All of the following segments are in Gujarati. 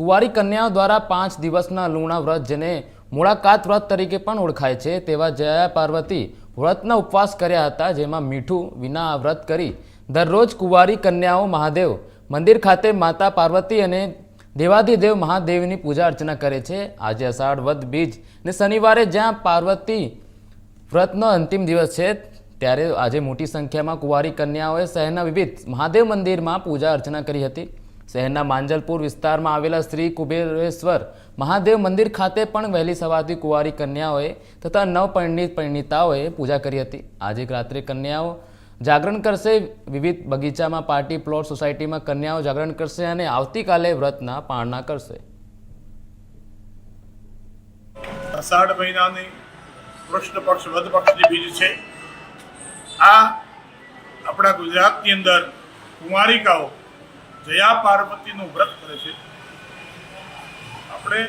કુંવારી કન્યાઓ દ્વારા પાંચ દિવસના લુણા વ્રત જેને મુલાકાત વ્રત તરીકે પણ ઓળખાય છે, તેવા જયા પાર્વતી વ્રતના ઉપવાસ કર્યા હતા, જેમાં મીઠું વિના વ્રત કરી દરરોજ કુંવારી કન્યાઓ મહાદેવ મંદિર ખાતે માતા પાર્વતી અને દેવાધિદેવ મહાદેવની પૂજા અર્ચના કરે છે. આજે અષાઢ વદ બીજ ને શનિવારે જ્યાં પાર્વતી વ્રતનો અંતિમ દિવસ છે, ત્યારે આજે મોટી સંખ્યામાં કુંવારી કન્યાઓએ શહેરના વિવિધ મહાદેવ મંદિરમાં પૂજા અર્ચના કરી હતી. શહેરના માંજલપુર વિસ્તારમાં આવેલા શ્રી કુબેરેશ્વર મહાદેવ મંદિર ખાતે પણ વહેલી સવારથી કુંવારી કન્યાઓએ તથા નવપરિણીત પરિણીતાઓએ પૂજા કરી હતી. આજે રાત્રે કન્યાઓ જાગરણ કરશે. વિવિધ બગીચામાં પાર્ટી પ્લોટ સોસાયટીમાં કન્યાઓ જાગરણ કરશે અને આવતીકાલે વ્રતના પાળના કરશે. અષાઢ મહિનાની કૃષ્ણ પક્ષ વધ પક્ષની બીજ છે. આ આપણા ગુજરાતની અંદર કુમારિકાઓ જયા પાર્વતીનું વ્રત કરે છે. આપણે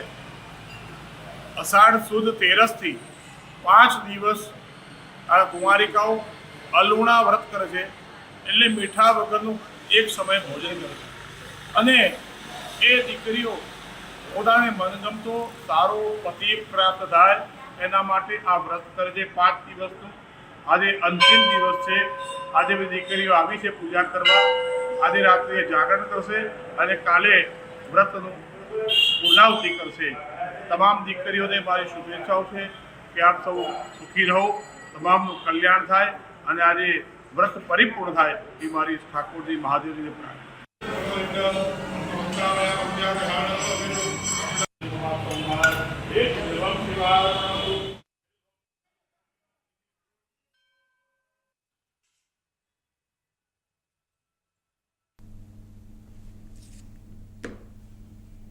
અષાઢ સુદ તેરસથી પાંચ દિવસ આ કુમારિકાઓ અલુણા વ્રત કરે છે. એટલે મીઠા વગરનું એક સમય ભોજન કરે છે. અને એ દીકરીઓ પોતાને મનગમતો સારો પતિ પ્રાપ્ત થાય એના માટે આ વ્રત કરે છે પાંચ દિવસનું. આજે અંતિમ દિવસ છે. આજે બધી દીકરીઓ આવી છે પૂજા કરવા. આજે રાત્રે જાગરણ કરશે અને કાલે વ્રતનું પુનરાવૃત્તિ કરશે. તમામ દીકરીઓને મારી શુભેચ્છાઓ છે કે આપ સૌ સુખી રહો, તમામનું કલ્યાણ થાય અને આજે વ્રત પરિપૂર્ણ થાય એ મારી ઠાકોરજી મહાદેવજીને પ્રાર્થના.